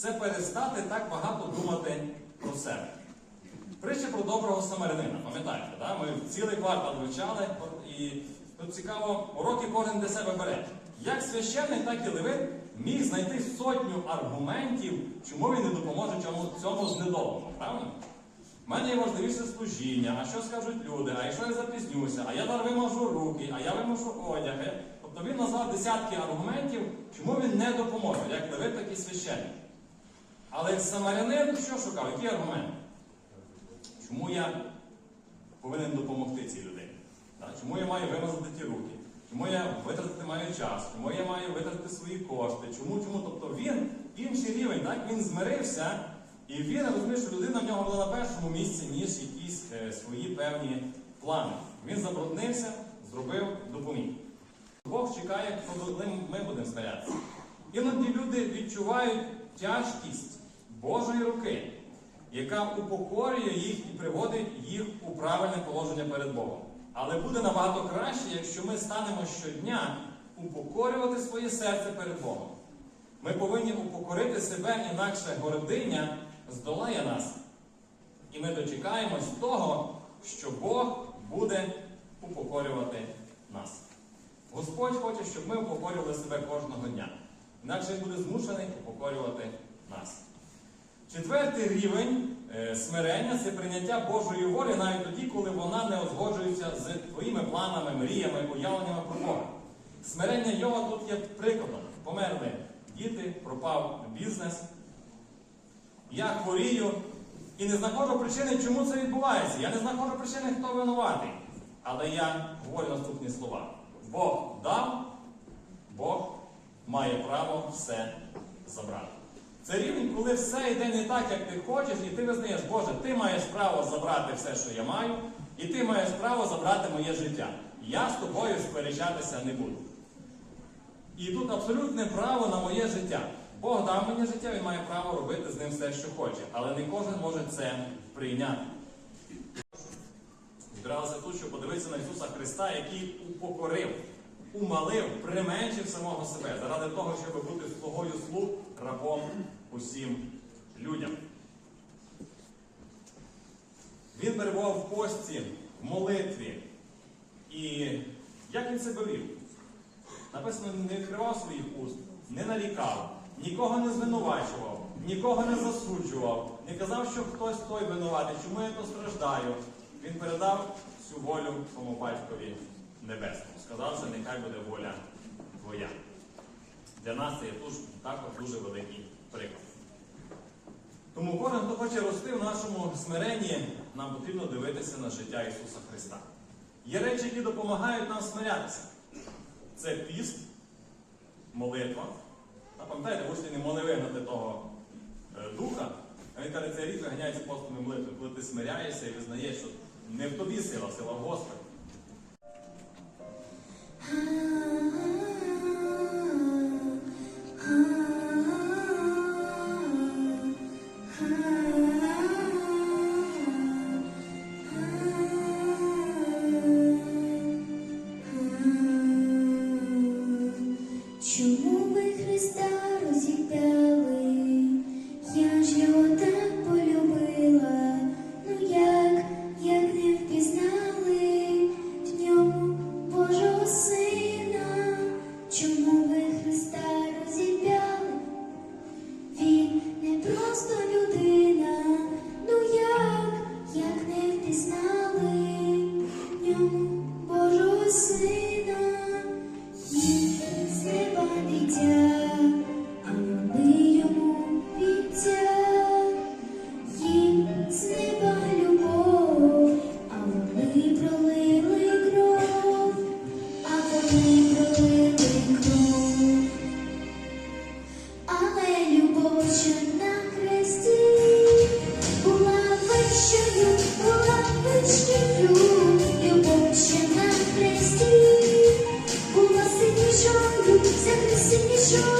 це перестати так багато думати про себе. Притча про доброго самарянина, пам'ятаєте, да? ми цілий квартал вивчали, і тут цікаво, уроки кожен для себе бере. Як священник, так і левит міг знайти сотню аргументів, чому він не допоможе цьому, знедоленому, правильно? У мене є важливіше служіння, а що скажуть люди, а якщо я запізнюся, а я зараз виможу руки, а я виможу одяги. Тобто він назвав десятки аргументів, чому він не допоможе, як левит, так і священник. Але самарянин що шукав? Які аргументи? Чому я повинен допомогти цій людині? Чому я маю вимазати ті руки? Чому я витратити маю час? Чому я маю витратити свої кошти? Чому? Чому? Тобто він інший рівень, так? він змирився, і він розуміє, що людина в нього була на першому місці, ніж якісь е, свої певні плани. Він забруднився, зробив, допоміг. Бог чекає, коли ми будемо смирятися. Іноді люди відчувають тяжкість Божої руки, яка упокорює їх і приводить їх у правильне положення перед Богом. Але буде набагато краще, якщо ми станемо щодня упокорювати своє серце перед Богом. Ми повинні упокорити себе, інакше гординя здолає нас. І ми дочекаємось того, що Бог буде упокорювати нас. Господь хоче, щоб ми упокорювали себе кожного дня. Інакше він буде змушений упокорювати нас. Четвертий рівень е, смирення це прийняття Божої волі навіть тоді, коли вона не узгоджується з твоїми планами, мріями, уявленнями про Бога. Смирення Йова тут є прикладом. Померли діти, пропав бізнес. Я хворію і не знаходжу причини, чому це відбувається. Я не знаходжу причини, хто винуватий. Але я говорю наступні слова. Бог дав, Бог має право все забрати. Це рівень, коли все йде не так, як ти хочеш, і ти визнаєш, Боже, ти маєш право забрати все, що я маю, і ти маєш право забрати моє життя. Я з тобою сперечатися не буду. І тут абсолютне право на моє життя. Бог дав мені життя, він має право робити з ним все, що хоче. Але не кожен може це прийняти. Збиралися тут, щоб подивитися на Ісуса Христа, який упокорив умалив, применшив самого себе заради того, щоб бути слугою слуг, рабом усім людям. Він перебував в пості, в молитві. І як він себе вів? Написано, не відкривав своїх уст, не нарікав, нікого не звинувачував, нікого не засуджував, не казав, що хтось той винуватий, чому я то страждаю. Він передав всю волю своєму батькові небесному. Сказав, що нехай буде воля твоя. Для нас це є також дуже великий приклад. Тому кожен, хто хоче рости в нашому смиренні, нам потрібно дивитися на життя Ісуса Христа. Є речі, які допомагають нам смирятися. Це піст, молитва. А пам'ятаєте, учні не могли вигнати того е, духа, а він каже, цей рік виганяється постом і молитвою, коли ти смиряєшся і визнаєш, що не в тобі сила, сила в Господі. Чому you.